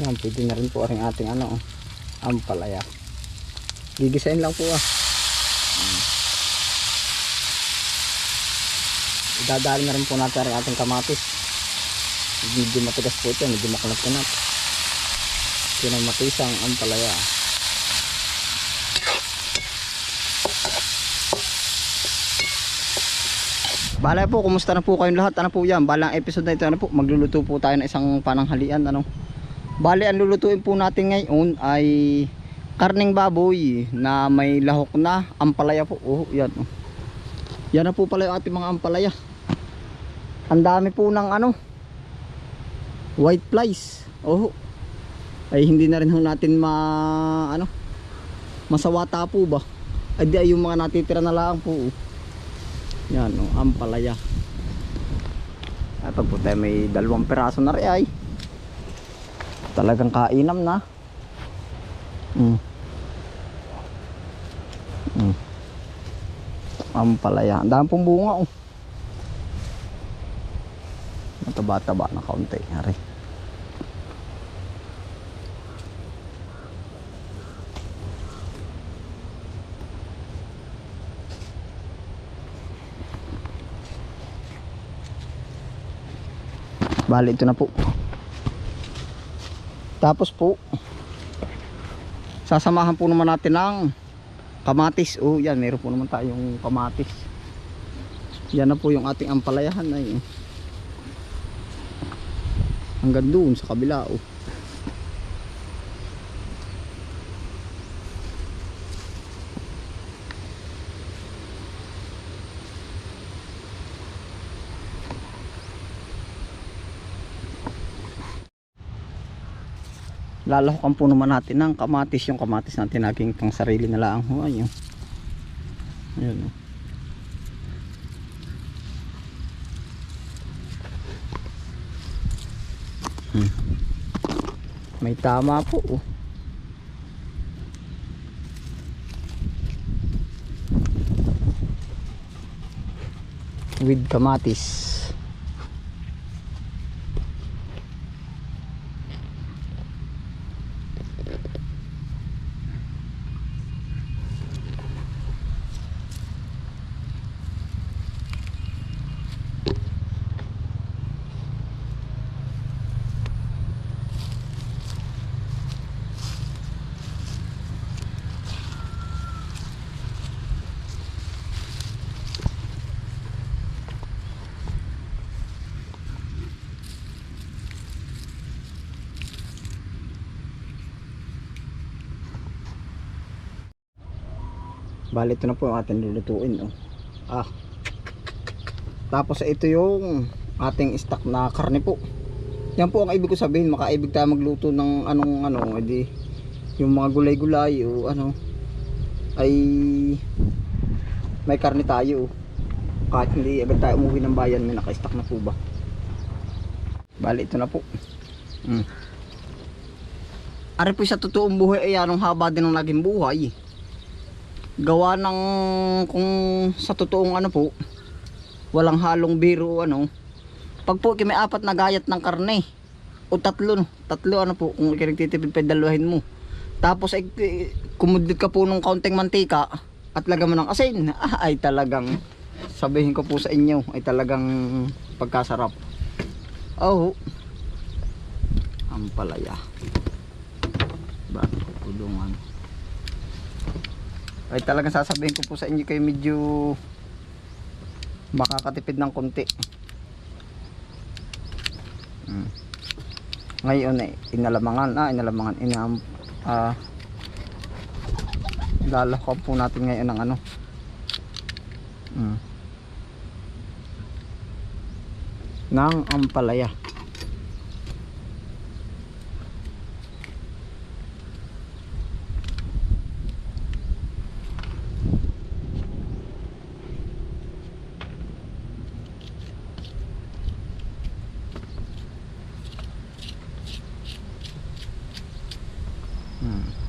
Yan, pwede na rin po rin ating ano, ampalaya. Gigisain lang po ah. Mm. Idadali na rin po natin ang ating kamatis. Medyo matigas po ito, medyo makunat-kunat. Yun ang matisang ampalaya. Bala po, kumusta na po kayong lahat? Ano po yan? Balang episode na ito, ano po? Magluluto po tayo ng isang pananghalian, ano? Bale, ang lulutuin po natin ngayon ay karning baboy na may lahok na ampalaya po. Oh, yan. Oh. Yan na po pala yung ating mga ampalaya. Ang dami po ng ano, white flies. Oh. Ay hindi na rin ho natin ma ano, masawata po ba? Ay di ay yung mga natitira na lang po. oh. Yan, oh, ampalaya. Ito po tayo may dalawang peraso na rin ay. Talagang kainam na. Mm. Mm. Ampalaya. Ang dami pong bunga oh. Mataba-taba na kaunti. Hari. Bali ito na po. Tapos po sasamahan po naman natin ng kamatis. Oh, yan, meron po naman tayong kamatis. Yan na po yung ating ampalayahan ay. Hanggang doon sa kabila oh. Lalahukan po naman natin ng kamatis yung kamatis natin naging pang sarili na lang ho ayun ayun oh. hmm. may tama po oh. with kamatis Bali ito na po yung ating lulutuin oh. Ah. Tapos ito yung ating stock na karne po. Yan po ang ibig ko sabihin, makaibig tayo magluto ng anong ano, edi yung mga gulay-gulay o ano ay may karne tayo. oh. Kahit hindi agad tayo umuwi ng bayan, may naka-stock na po ba. Bali ito na po. Mm. Ari po sa totoong buhay ay anong haba din ng naging buhay gawa ng kung sa totoong ano po walang halong biro ano. Pag po may apat na gayat ng karne o tatlo tatlo ano po kung ikinagtitipid pa dalawahin mo. Tapos ay eh, kumudlit ka po ng kaunting mantika at lagyan mo ng asin. Ay talagang sabihin ko po sa inyo ay talagang pagkasarap. Oh ang palaya. Bakit kulungan ay talagang sasabihin ko po sa inyo kayo medyo makakatipid ng konti hmm. ngayon eh inalamangan ah inalamangan inam ah lalakaw po natin ngayon ng ano hmm. ng ampalaya Hmm.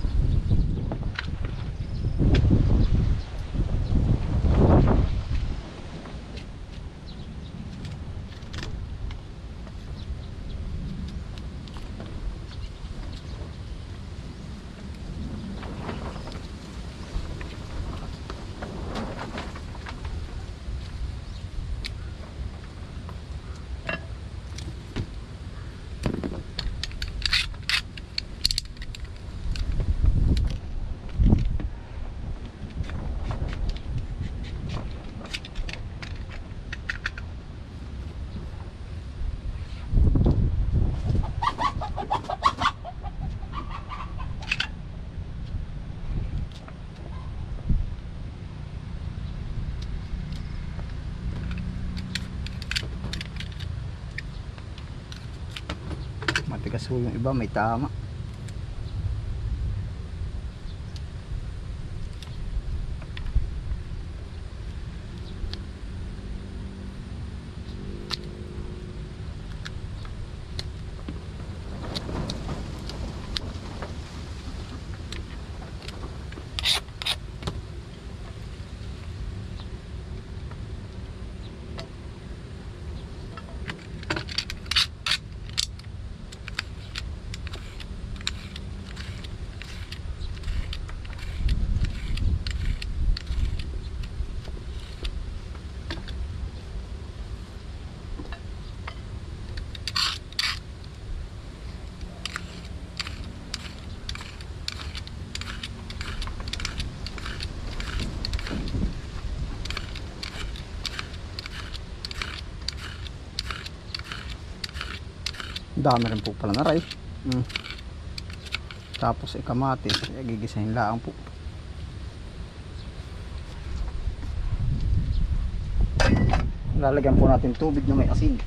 Po yung iba, may tama. Dami rin po pala na ray. Mm. Tapos eh, kamatis, eh, gigisahin lang po. Lalagyan po natin tubig na may asin.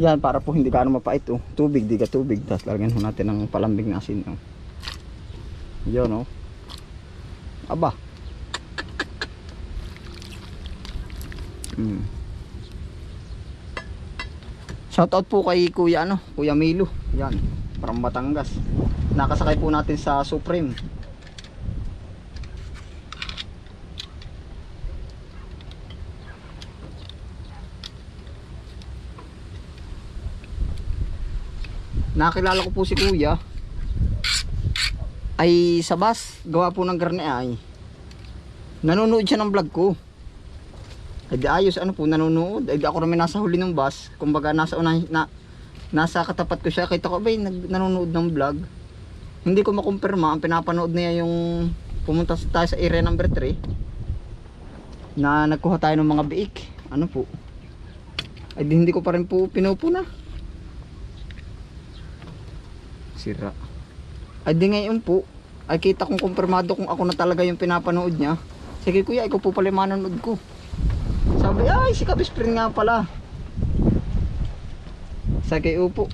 Yan para po hindi gaano mapait oh. Tubig, di ka tubig. Tapos lalagyan natin ng palambing na asin oh. Yun oh. Aba. Hmm. Shoutout po kay Kuya ano, Kuya Milo. Yan, from Batangas. Nakasakay po natin sa Supreme. Nakilala ko po si Kuya ay sa bus, gawa po ng garne ay. Nanonood siya ng vlog ko. Ay di ayos ano po nanonood. Ay ako naman nasa huli ng bus. Kumbaga nasa una na nasa katapat ko siya. Kita ko ba nanonood ng vlog. Hindi ko makumpirma ang pinapanood niya yung pumunta tayo sa area number 3 na nagkuha tayo ng mga biik. Ano po? Ay di hindi ko pa rin po pinupuna. Sira. Ay di ngayon po, ay kita kong kumpirmado kung ako na talaga yung pinapanood niya. Sige kuya, ikaw po pala yung manonood ko. Sabi, ay si Kabisprin nga pala. Sige upo.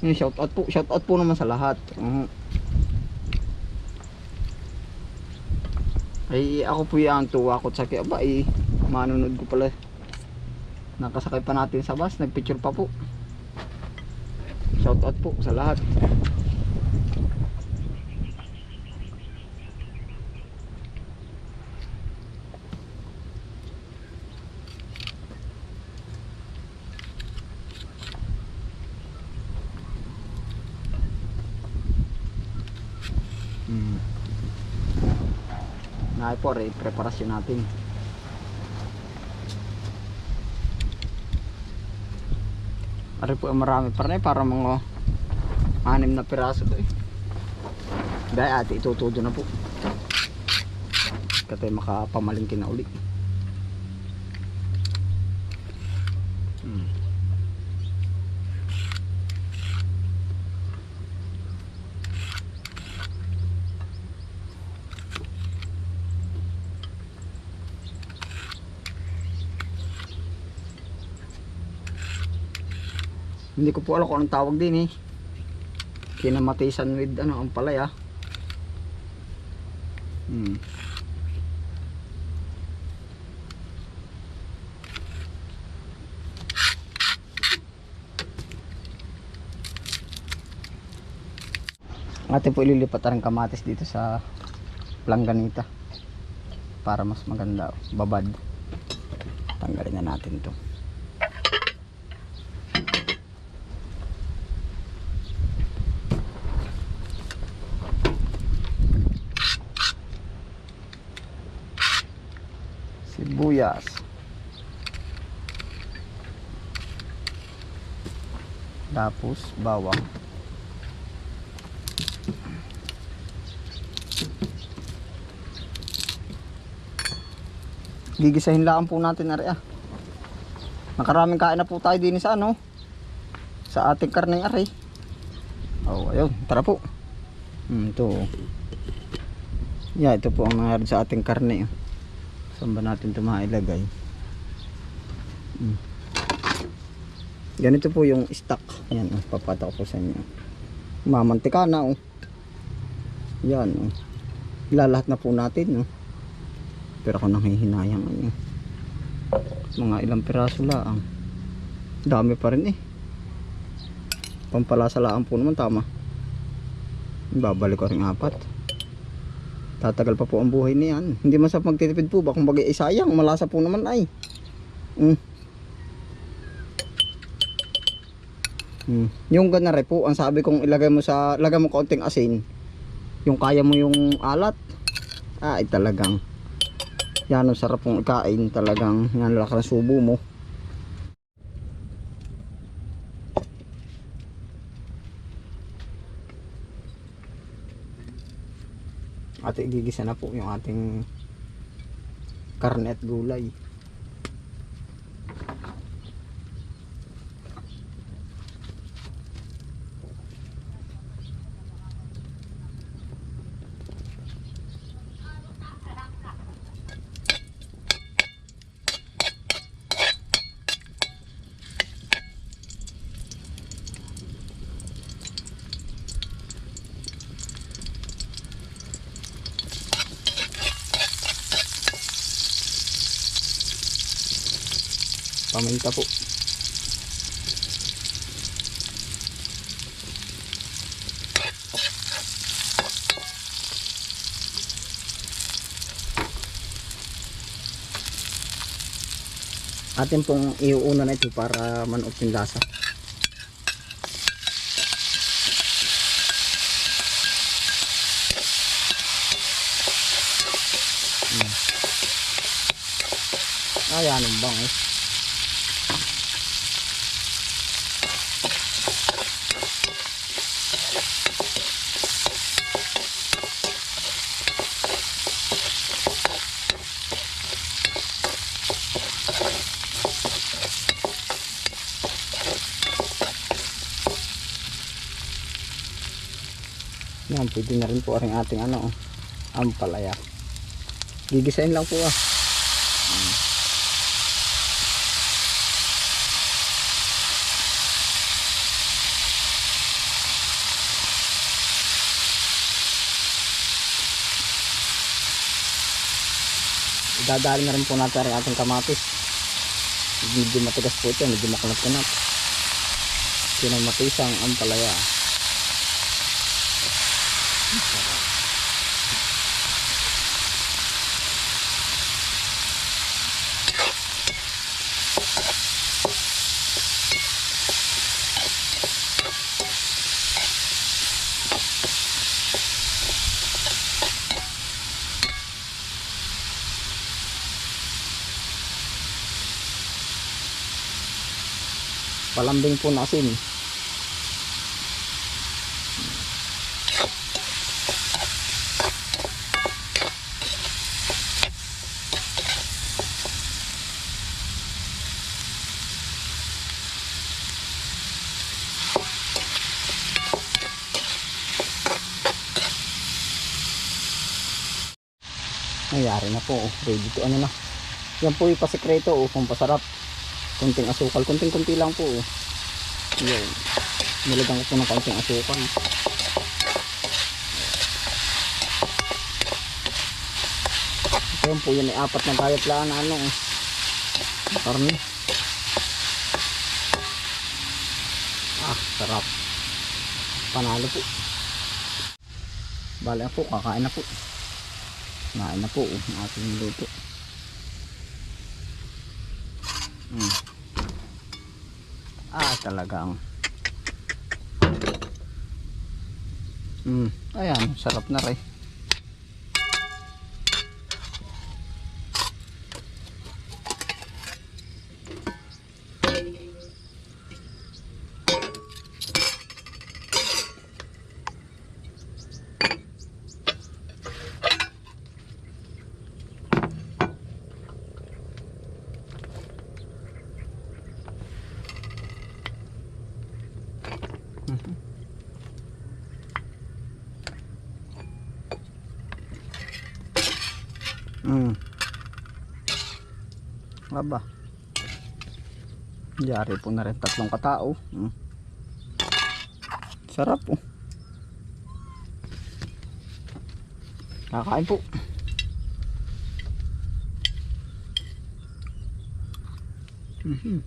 Yung shout out po, shout out po naman sa lahat. Mhm. Ay ako po yan, tuwa ko sa kaya ba eh, manonood ko pala. Nakasakay pa natin sa bus, nagpicture pa po. Shout out po sa lahat. Hmm. Nakay po, re preparasyon natin. Ari po marami pa rin eh, para mga anim na piraso to eh. Dahil ate itutudo na po. Katay makapamalingkin na uli. Hmm. Hindi ko po alam kung anong tawag din eh. Kinamatisan with ano, ang palaya. Hmm. Ate po ililipat ang kamatis dito sa langganita para mas maganda babad tanggalin na natin to sibuyas tapos bawang gigisahin lang po natin ari ah nakaraming kain na po tayo din sa ano sa ating karneng ari Oh, ayun. Tara po. Hmm, ito. oh. Yeah, ito po ang nangyari sa ating karne. oh. Saan ba natin ito mailagay? Hmm. Ganito po yung stock. Yan, oh, papata ko po sa inyo. Mamantika na, oh. Yan, oh. Ilalahat na po natin, oh. Pero ako nang hihinayang, ano. Mga ilang piraso lang. Dami pa rin, eh. Pampalasalaan po naman, tama. Babalik ko rin apat. Tatagal pa po ang buhay niyan. Hindi masarap magtitipid po ba? Kung bagay ay sayang, malasa po naman ay. Mm. Mm. Yung ganare po, ang sabi kong ilagay mo sa, lagay mo kaunting asin. Yung kaya mo yung alat. Ay talagang. Yan ang sarap pong ikain talagang. Yan laki ng subo mo. At igigisa na po yung ating karne at gulay. Paminta po. Atin pong iuuna na ito para manuot yung lasa. Hmm. Ayan ang bangis. Pwede na rin po rin ating ano, ampalaya. Gigisain lang po ah. Idadali na rin po natin ang ating kamatis. Medyo matigas po ito, medyo makunat-kunat. Pinamatisang ampalaya. Palambing po na asin. Nangyari na po. oh. Ready to ano na. Yan po yung pasikreto o kung pasarap. Kunting asukal. Kunting kunti lang po. oh. Yan. Nilagyan ko po ng konting asukal. Yan po yun ay apat na gayat lang na ano. oh. Karne. Ah, sarap. Panalo po. Bale na po, kakain na po. Kakain na po, oh, ang ating luto. Hmm. Ah, talagang. Hmm, ayan, sarap na rin. Aba. Yari po na rin tatlong katao. Mm. Sarap po. Kakain po. Mhm.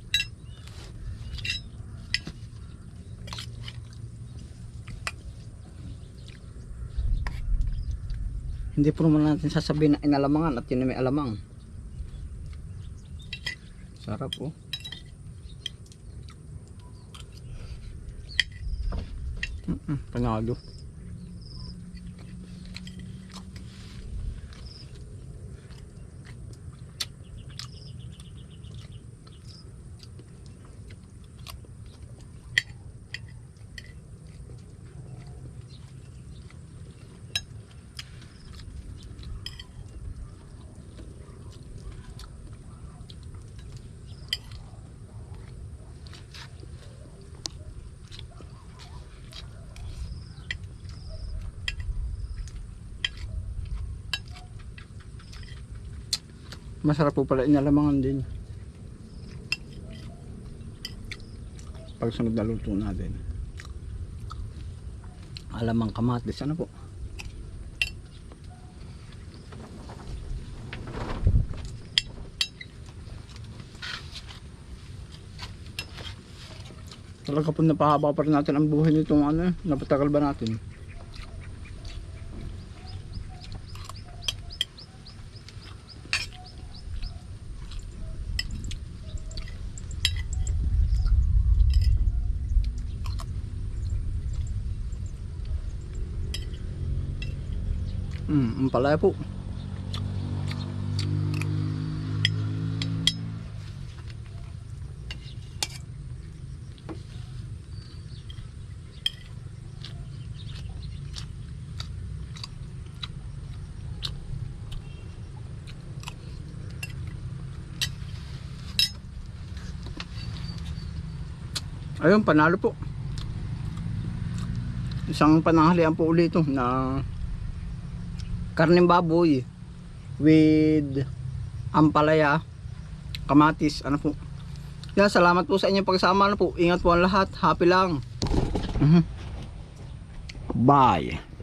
Hindi po naman natin sasabihin na inalamangan at yun na may alamang. Sarap po. Mm -mm, panalo. Masarap po pala inalamangan din. Pag sunod na luto natin. Alamang kamatis. Ano po? Talaga po napahaba pa rin natin ang buhay nitong ano, napatagal ba natin? Hmm, ang palaya po. Ayun, panalo po. Isang pananghalian po ulit ito na karneng baboy with ampalaya, kamatis, ano po. Yan, salamat po sa inyong pagsama. Ano po. Ingat po ang lahat. Happy lang. Mhm. Bye.